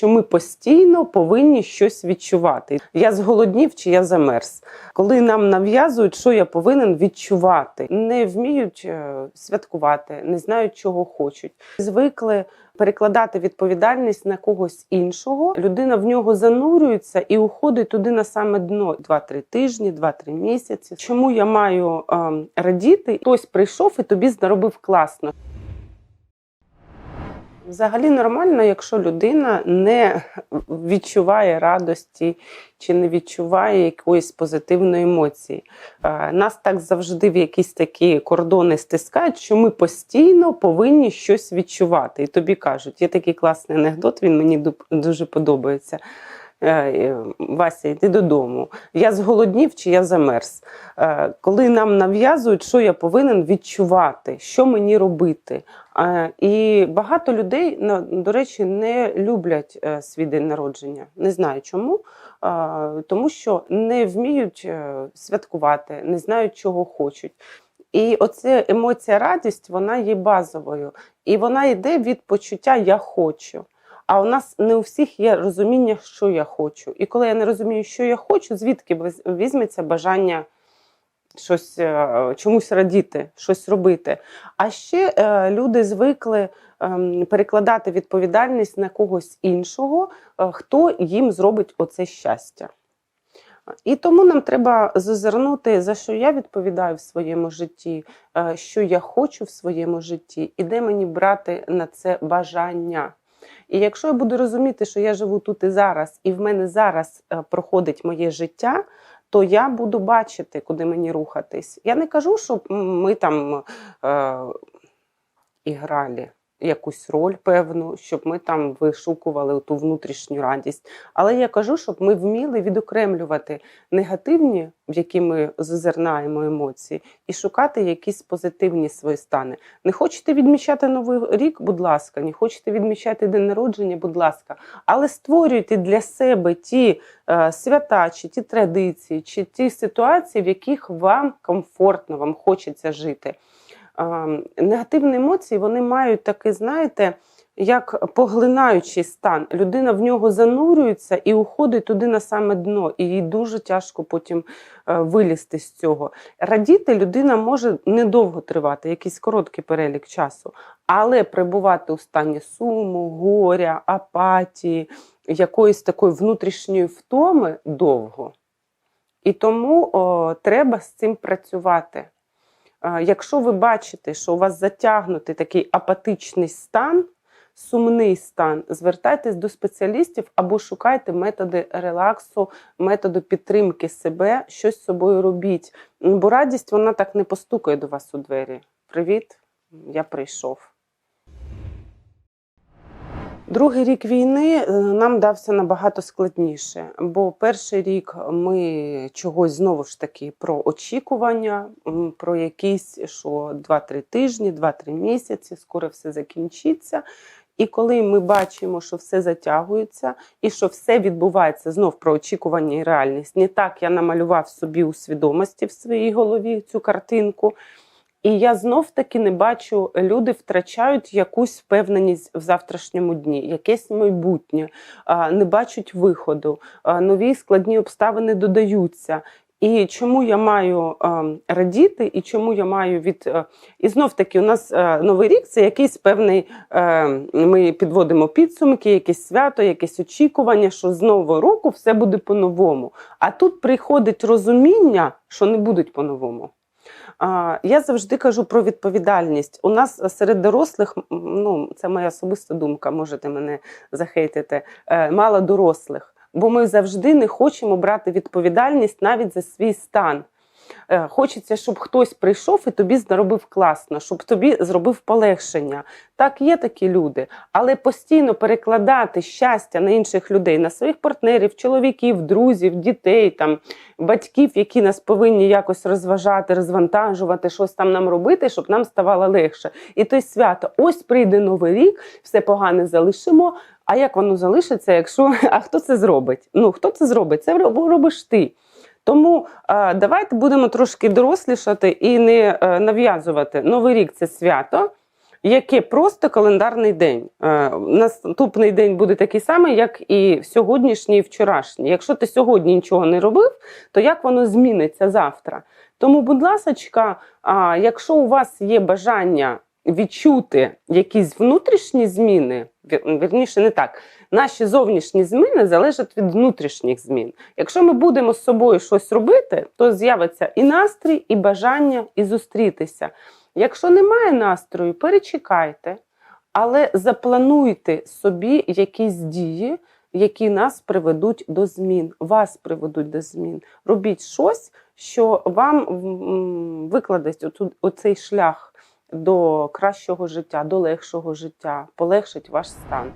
що ми постійно повинні щось відчувати. Я зголоднів чи я замерз. Коли нам нав'язують, що я повинен відчувати, не вміють е, святкувати, не знають, чого хочуть. Звикли перекладати відповідальність на когось іншого. Людина в нього занурюється і уходить туди на саме дно 2-3 тижні, 2-3 місяці. Чому я маю ем, радіти? Хтось прийшов і тобі заробив класно. Взагалі нормально, якщо людина не відчуває радості чи не відчуває якоїсь позитивної емоції. Е, Нас так завжди в якісь такі кордони стискають, що ми постійно повинні щось відчувати. І тобі кажуть, є такий класний анекдот, він мені дуже подобається. Е, е, Вася, йди додому. Я зголоднів чи я замерз. Е, Коли нам нав'язують, що я повинен відчувати, що мені робити. І багато людей, до речі, не люблять свій день народження. Не знаю чому. Тому що не вміють святкувати, не знають, чого хочуть. І оця емоція радість, вона є базовою. І вона йде від почуття Я хочу. А у нас не у всіх є розуміння, що я хочу. І коли я не розумію, що я хочу, звідки візьметься бажання щось е, чомусь радіти, щось робити. А ще е, люди звикли ем, перекладати відповідальність на когось іншого, е, хто їм зробить оце щастя. І тому нам треба зазирнути, за що я відповідаю в своєму житті, е, що я хочу в своєму житті, і де мені брати на це бажання. І якщо я буду розуміти, що я живу тут і зараз, і в мене зараз е, проходить моє життя, то я буду бачити, куди мені рухатись. Я не кажу, щоб ми там е, іграли якусь роль певну, щоб ми там вишукували ту внутрішню радість. Але я кажу, щоб ми вміли відокремлювати негативні, в які ми зазирнаємо емоції, і шукати якісь позитивні свої стани. Не хочете відмічати новий рік, будь ласка, не хочете відмічати день народження, будь ласка, але створюйте для себе ті е, свята, чи ті традиції, чи ті ситуації, в яких вам комфортно, вам хочеться жити. Негативні емоції вони мають такий, знаєте, як поглинаючий стан. Людина в нього занурюється і уходить туди на саме дно, і їй дуже тяжко потім е, вилізти з цього. Радіти людина може недовго тривати, якийсь короткий перелік часу, але перебувати у стані суму, горя, апатії, якоїсь такої внутрішньої втоми довго. І тому о, треба з цим працювати. Якщо ви бачите, що у вас затягнутий такий апатичний стан, сумний стан, звертайтесь до спеціалістів або шукайте методи релаксу, методи підтримки себе, щось з собою робіть. Бо радість вона так не постукає до вас у двері. Привіт, я прийшов. Другий рік війни е, нам дався набагато складніше, бо перший рік ми чогось знову ж таки про очікування, про якісь, що 2-3 тижні, 2-3 місяці, скоро все закінчиться. І коли ми бачимо, що все затягується і що все відбувається знов про очікування і реальність, не так я намалював собі у свідомості в своїй голові цю картинку. І я знов таки не бачу, люди втрачають якусь впевненість в завтрашньому дні, якесь майбутнє, не бачать виходу, нові складні обставини додаються. І чому я маю радіти, і чому я маю від. І знов таки, у нас новий рік це якийсь певний. Ми підводимо підсумки, якесь свято, якесь очікування, що з нового року все буде по-новому. А тут приходить розуміння, що не будуть по-новому. Я завжди кажу про відповідальність. У нас серед дорослих, ну це моя особиста думка, можете мене захейтити, е, мало дорослих, бо ми завжди не хочемо брати відповідальність навіть за свій стан. Е, Хочеться, щоб хтось прийшов і тобі зробив класно, щоб тобі зробив полегшення. Так, є такі люди, але постійно перекладати щастя на інших людей, на своїх партнерів, чоловіків, друзів, дітей, там, батьків, які нас повинні якось розважати, розвантажувати, щось там нам робити, щоб нам ставало легше. І то й свято, ось прийде новий рік, все погане залишимо. А як воно залишиться, якщо а хто це зробить? Ну хто це зробить? Це робиш ти. Тому е, давайте будемо трошки дорослішати і не е, нав'язувати. Новий рік це свято. яке просто календарний день. Е, Наступний день буде такий самий, як і сьогоднішній, і вчорашній. Якщо ти сьогодні нічого не робив, то як воно зміниться завтра? Тому, будь ласочка, якщо у вас є бажання відчути якісь внутрішні зміни, вір- вірніше не так, наші зовнішні зміни залежать від внутрішніх змін. Якщо ми будемо з собою щось робити, то з'явиться і настрій, і бажання, і зустрітися. Якщо немає настрою, перечекайте, але заплануйте собі якісь дії, які нас приведуть до змін, вас приведуть до змін. Робіть щось, що вам оцю- оцей шлях до кращого життя, до легшого життя, полегшить ваш стан.